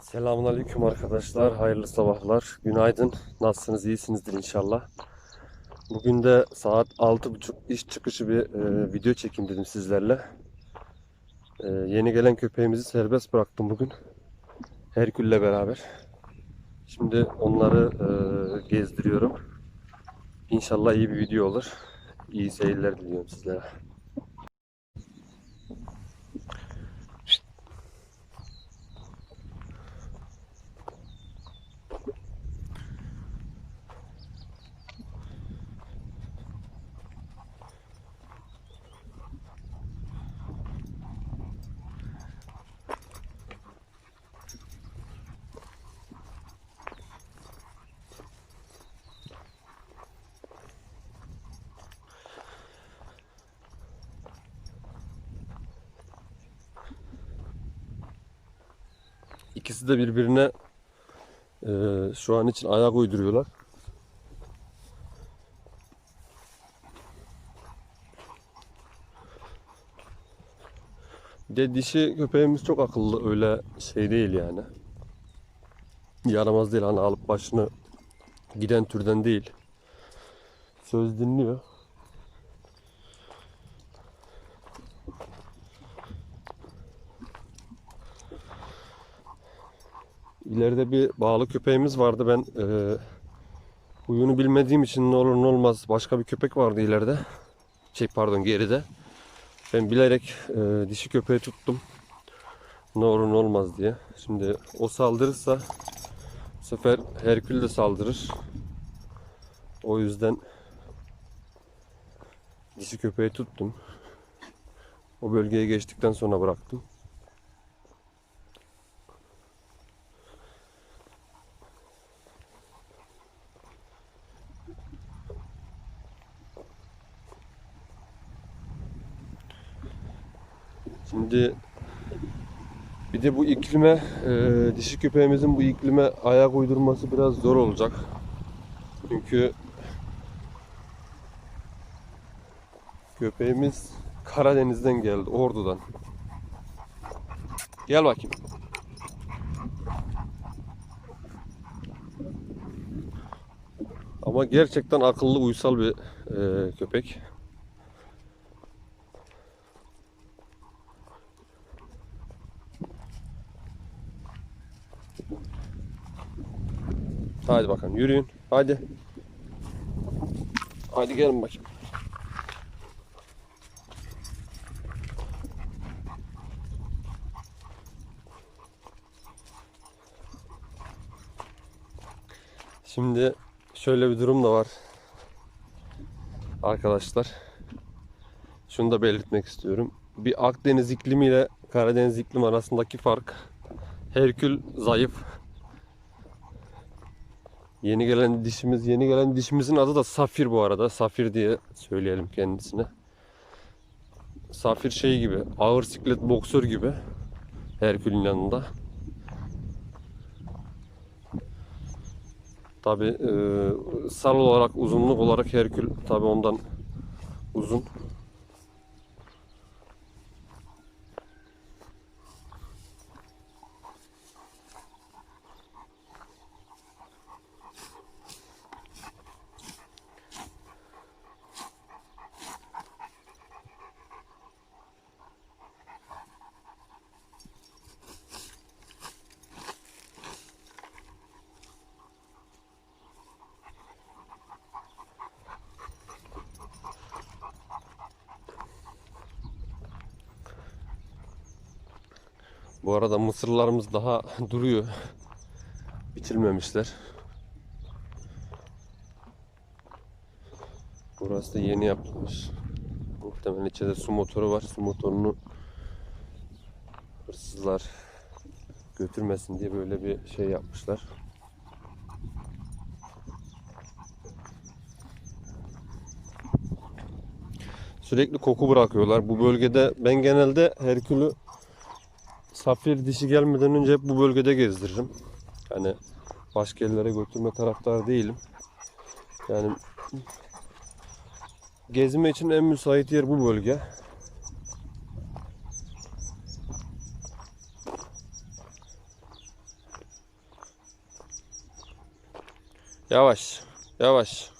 Selamünaleyküm arkadaşlar. Hayırlı sabahlar. Günaydın. Nasılsınız? İyisinizdir inşallah. Bugün de saat 6.30 iş çıkışı bir e, video çekeyim dedim sizlerle. E, yeni gelen köpeğimizi serbest bıraktım bugün. Herkül'le beraber. Şimdi onları e, gezdiriyorum. İnşallah iyi bir video olur. İyi seyirler diliyorum sizlere. İkisi de birbirine e, şu an için ayak uyduruyorlar. De dişi köpeğimiz çok akıllı öyle şey değil yani. Yaramaz değil hani alıp başını giden türden değil. Söz dinliyor. İleride bir bağlı köpeğimiz vardı. Ben e, huyunu bilmediğim için ne olur ne olmaz başka bir köpek vardı ileride. Şey pardon geride. Ben bilerek e, dişi köpeği tuttum. Ne olur ne olmaz diye. Şimdi o saldırırsa bu sefer Herkül de saldırır. O yüzden dişi köpeği tuttum. O bölgeye geçtikten sonra bıraktım. Şimdi bir de bu iklime, e, dişi köpeğimizin bu iklime ayak uydurması biraz zor olacak. Çünkü köpeğimiz Karadeniz'den geldi, Ordu'dan. Gel bakayım. Ama gerçekten akıllı, uysal bir e, köpek. Hadi bakalım yürüyün. Hadi. Hadi gelin bakayım. Şimdi şöyle bir durum da var. Arkadaşlar. Şunu da belirtmek istiyorum. Bir Akdeniz iklimi ile Karadeniz iklimi arasındaki fark. Herkül zayıf. Yeni gelen dişimiz, yeni gelen dişimizin adı da Safir bu arada. Safir diye söyleyelim kendisine. Safir şey gibi, ağır siklet boksör gibi. Herkül'ün yanında. Tabi e, sal olarak, uzunluk olarak Herkül tabi ondan uzun. Bu arada mısırlarımız daha duruyor. Bitirmemişler. Burası da yeni yapılmış. Muhtemelen içeride su motoru var. Su motorunu hırsızlar götürmesin diye böyle bir şey yapmışlar. Sürekli koku bırakıyorlar. Bu bölgede ben genelde Herkül'ü Safir dişi gelmeden önce hep bu bölgede gezdiririm. Hani başka yerlere götürme taraftarı değilim. Yani gezme için en müsait yer bu bölge. Yavaş, yavaş.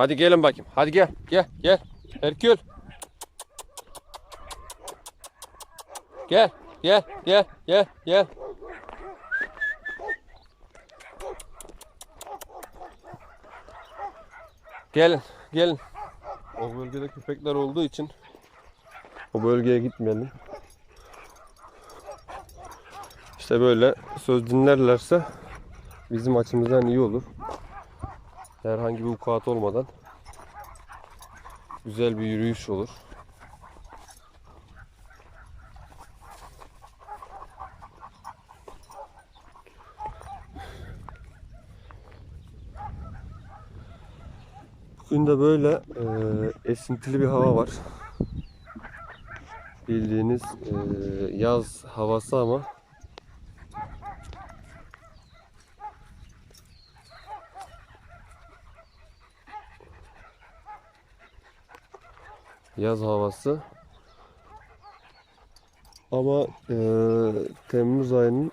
Hadi gelin bakayım. Hadi gel. Gel. Gel. Herkül. Gel. Gel. Gel. Gel. Gel. Gelin. Gelin. O bölgede köpekler olduğu için o bölgeye gitmeyelim. İşte böyle söz dinlerlerse bizim açımızdan iyi olur herhangi bir vukuat olmadan güzel bir yürüyüş olur. Bugün de böyle e, esintili bir hava var. Bildiğiniz e, yaz havası ama yaz havası. Ama eee, Temmuz ayının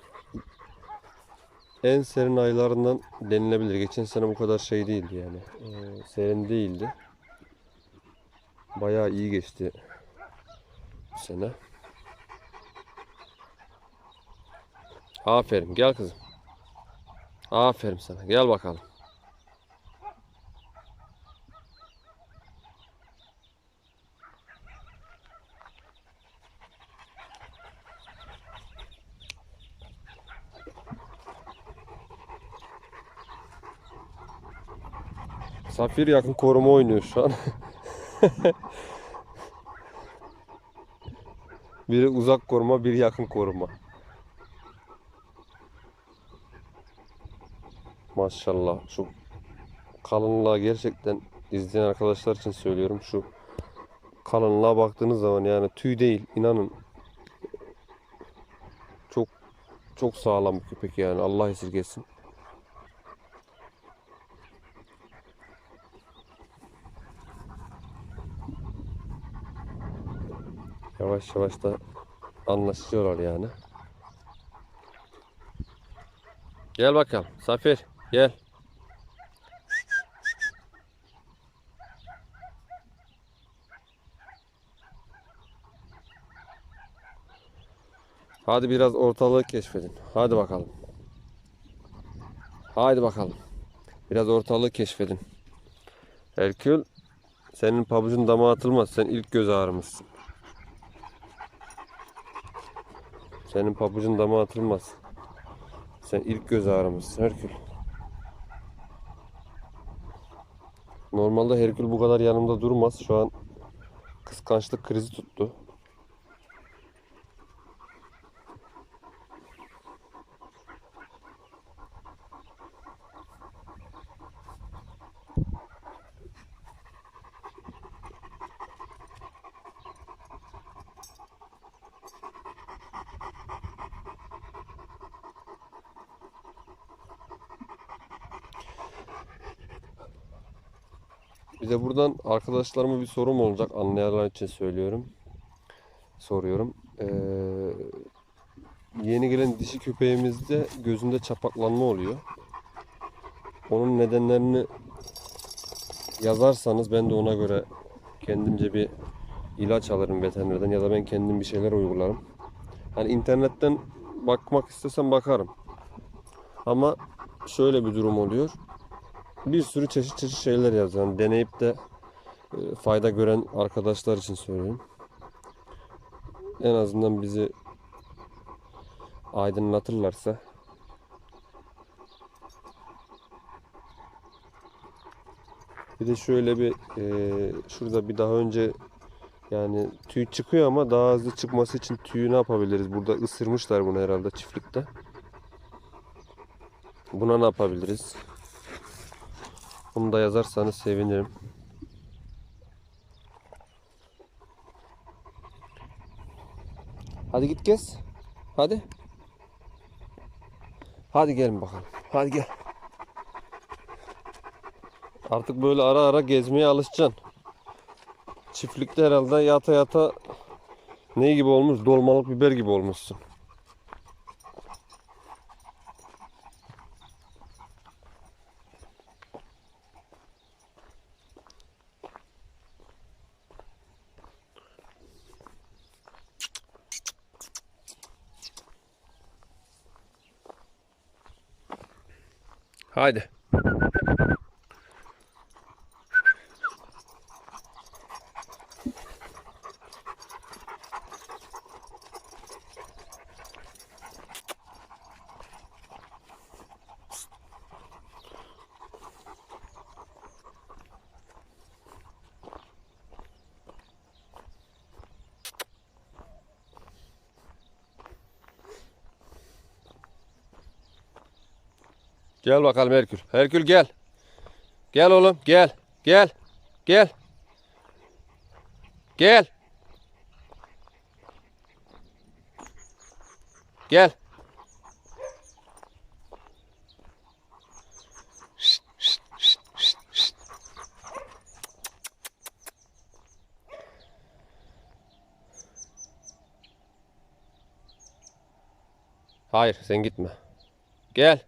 en serin aylarından denilebilir. Geçen sene bu kadar şey değildi yani. Eee, serin değildi. Bayağı iyi geçti bu sene. Aferin gel kızım. Aferin sana gel bakalım. Safir yakın koruma oynuyor şu an. biri uzak koruma, biri yakın koruma. Maşallah şu kalınlığa gerçekten izleyen arkadaşlar için söylüyorum şu kalınlığa baktığınız zaman yani tüy değil inanın çok çok sağlam bir köpek yani Allah esirgesin. Yavaş yavaş da anlaşıyorlar yani. Gel bakalım Safir gel. Hadi biraz ortalığı keşfedin. Hadi bakalım. Hadi bakalım. Biraz ortalığı keşfedin. Herkül senin pabucun dama atılmaz. Sen ilk göz ağrımızsın. Senin pabucun dama atılmaz. Sen ilk göz ağrımızsın Herkül. Normalde Herkül bu kadar yanımda durmaz. Şu an kıskançlık krizi tuttu. Bir de buradan arkadaşlarıma bir sorum olacak. Anlayanlar için söylüyorum. Soruyorum. Ee, yeni gelen dişi köpeğimizde gözünde çapaklanma oluyor. Onun nedenlerini yazarsanız ben de ona göre kendimce bir ilaç alırım veterinerden ya da ben kendim bir şeyler uygularım. Hani internetten bakmak istesem bakarım. Ama şöyle bir durum oluyor. Bir sürü çeşit çeşit şeyler yazıyor. Yani deneyip de e, fayda gören arkadaşlar için söylüyorum. En azından bizi aydınlatırlarsa Bir de şöyle bir e, şurada bir daha önce yani tüy çıkıyor ama daha hızlı çıkması için tüyü ne yapabiliriz? Burada ısırmışlar bunu herhalde çiftlikte. Buna ne yapabiliriz? Bunu da yazarsanız sevinirim. Hadi git gez. Hadi. Hadi gelin bakalım. Hadi gel. Artık böyle ara ara gezmeye alışacaksın. Çiftlikte herhalde yata yata ne gibi olmuş? Dolmalık biber gibi olmuşsun. Haydi. Gel bakalım Herkül. Herkül gel. Gel oğlum gel. Gel. Gel. Gel. Gel. Hayır sen gitme. Gel.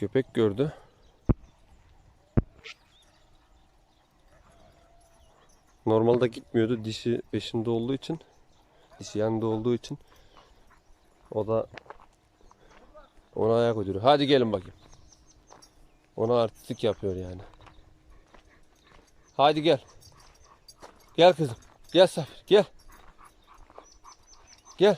Köpek gördü. Normalde gitmiyordu. Dişi peşinde olduğu için. Dişi yanında olduğu için. O da ona ayak uyduruyor. Hadi gelin bakayım. Ona artistik yapıyor yani. Hadi gel. Gel kızım. Gel Safir. Gel. Gel.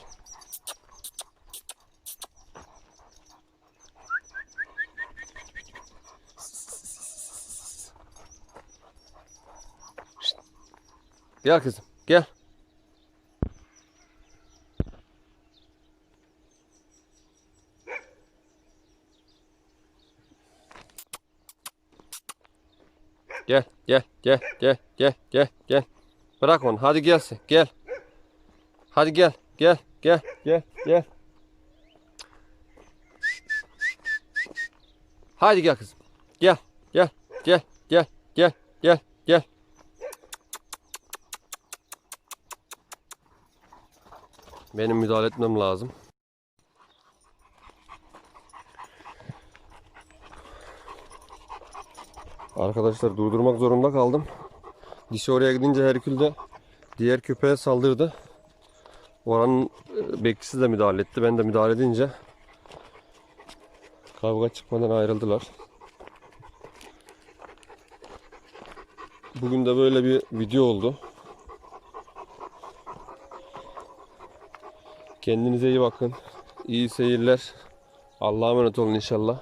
Gel kızım. Gel. Gel, gel, gel, gel, gel, gel, gel. Bırak onu. Hadi gelsin. Gel. Hadi gel, gel, gel, gel, gel. Hadi gel kızım. Gel, gel, gel, gel, gel, gel, gel. Benim müdahale etmem lazım. Arkadaşlar durdurmak zorunda kaldım. Dişi oraya gidince Herkül de diğer köpeğe saldırdı. Oranın e, bekçisi de müdahale etti. Ben de müdahale edince kavga çıkmadan ayrıldılar. Bugün de böyle bir video oldu. Kendinize iyi bakın. İyi seyirler. Allah'a emanet olun inşallah.